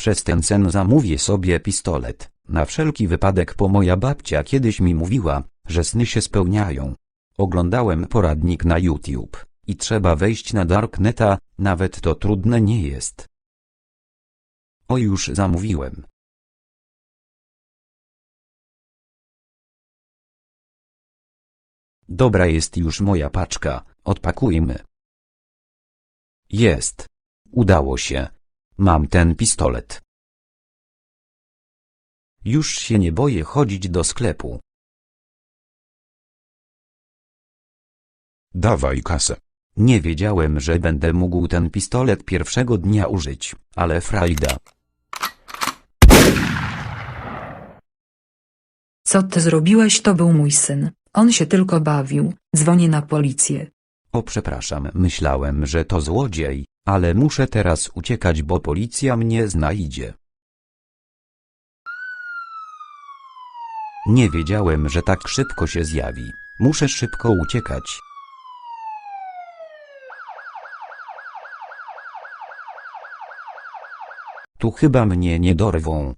Przez ten sen zamówię sobie pistolet, na wszelki wypadek po moja babcia kiedyś mi mówiła, że sny się spełniają. Oglądałem poradnik na YouTube i trzeba wejść na Darkneta, nawet to trudne nie jest. O już zamówiłem. Dobra jest już moja paczka, odpakujmy. Jest. Udało się. Mam ten pistolet. Już się nie boję chodzić do sklepu. Dawaj kasę. Nie wiedziałem, że będę mógł ten pistolet pierwszego dnia użyć, ale frajda. Co ty zrobiłeś to był mój syn. On się tylko bawił. Dzwonię na policję. O przepraszam, myślałem, że to złodziej, ale muszę teraz uciekać, bo policja mnie znajdzie. Nie wiedziałem, że tak szybko się zjawi. Muszę szybko uciekać. Tu chyba mnie nie dorwą.